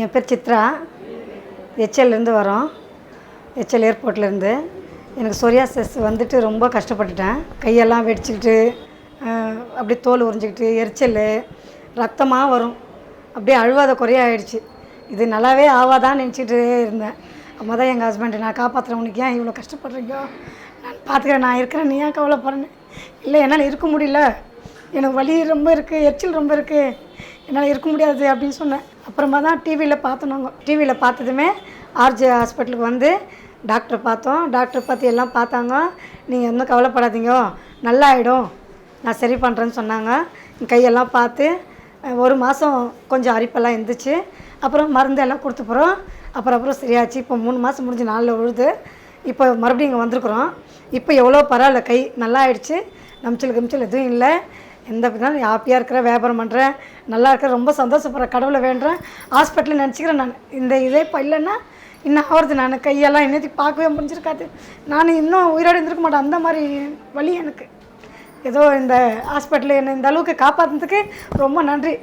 என் பேர் சித்ரா. எச்எல்லேருந்து வரோம். ஹெச்எல் ஏர்போர்ட்லேருந்து. எனக்கு சொரியாசஸ் வந்துட்டு ரொம்ப கஷ்டப்பட்டுட்டேன். கையெல்லாம் வெடிச்சுக்கிட்டு அப்படியே தோல் உறிஞ்சிக்கிட்டு எரிச்சல் ரத்தமாக வரும். அப்படியே அழுவாத குறையாயிடுச்சு. இது நல்லாவே ஆவாதான்னு நினச்சிட்டு இருந்தேன். அம்மா தான் எங்கள் ஹஸ்பண்டு நான் காப்பாற்றுறேன் உனக்கு ஏன் இவ்வளோ கஷ்டப்படுறீங்க? நான் பார்த்துக்கிறேன் நான் இருக்கிறேன். நீ ஏன் கவலைப்படுறேன் இல்லை என்னால் இருக்க முடியல. எனக்கு வலி ரொம்ப இருக்குது எரிச்சல் ரொம்ப இருக்குது என்னால் இருக்க முடியாது அப்படின்னு சொன்னேன். அப்புறமா தான் டிவியில் பார்த்தோம் நாங்கள் டிவியில் பார்த்ததுமே ஆர்ஜே ஹாஸ்பிட்டலுக்கு வந்து டாக்டர் பார்த்தோம். டாக்டர் பார்த்து எல்லாம் பார்த்தாங்க. நீங்கள் ஒன்றும் கவலைப்படாதீங்க. நல்லா ஆகிடும் நான் சரி பண்ணுறேன்னு சொன்னாங்க. கையெல்லாம் பார்த்து ஒரு மாதம் கொஞ்சம் அரிப்பெல்லாம் இருந்துச்சு. அப்புறம் மருந்து எல்லாம் கொடுத்த அப்புறம் அப்புறம் சரியாச்சு. இப்போ மூணு மாதம் முடிஞ்சு நாளில் உழுது இப்போ மறுபடியும் இங்கே வந்திருக்குறோம். இப்போ எவ்வளோ பரவாயில்ல கை நல்லா ஆயிடுச்சு நம்ச்சல் கமிச்சல் எதுவும் இல்லை. எந்த பின்னாலும் ஹாப்பியாக இருக்கிறேன் வியாபாரம் பண்ணுறேன் நல்லா இருக்கிறேன் ரொம்ப சந்தோஷப்படுறேன் கடவுளை வேண்டுறேன் ஹாஸ்பிட்டலில் நினச்சிக்கிறேன் நான். இந்த இதே இப்போ இல்லைன்னா இன்னும் ஆகிறது நான். கையெல்லாம் இன்னத்துக்கு பார்க்கவே முடிஞ்சிருக்காது. நான் இன்னும் உயிரோடு இருந்திருக்க மாட்டேன். அந்த மாதிரி வழி எனக்கு. ஏதோ இந்த ஹாஸ்பிட்டலில் என்னை இந்த அளவுக்கு காப்பாற்றினதுக்கு ரொம்ப நன்றி.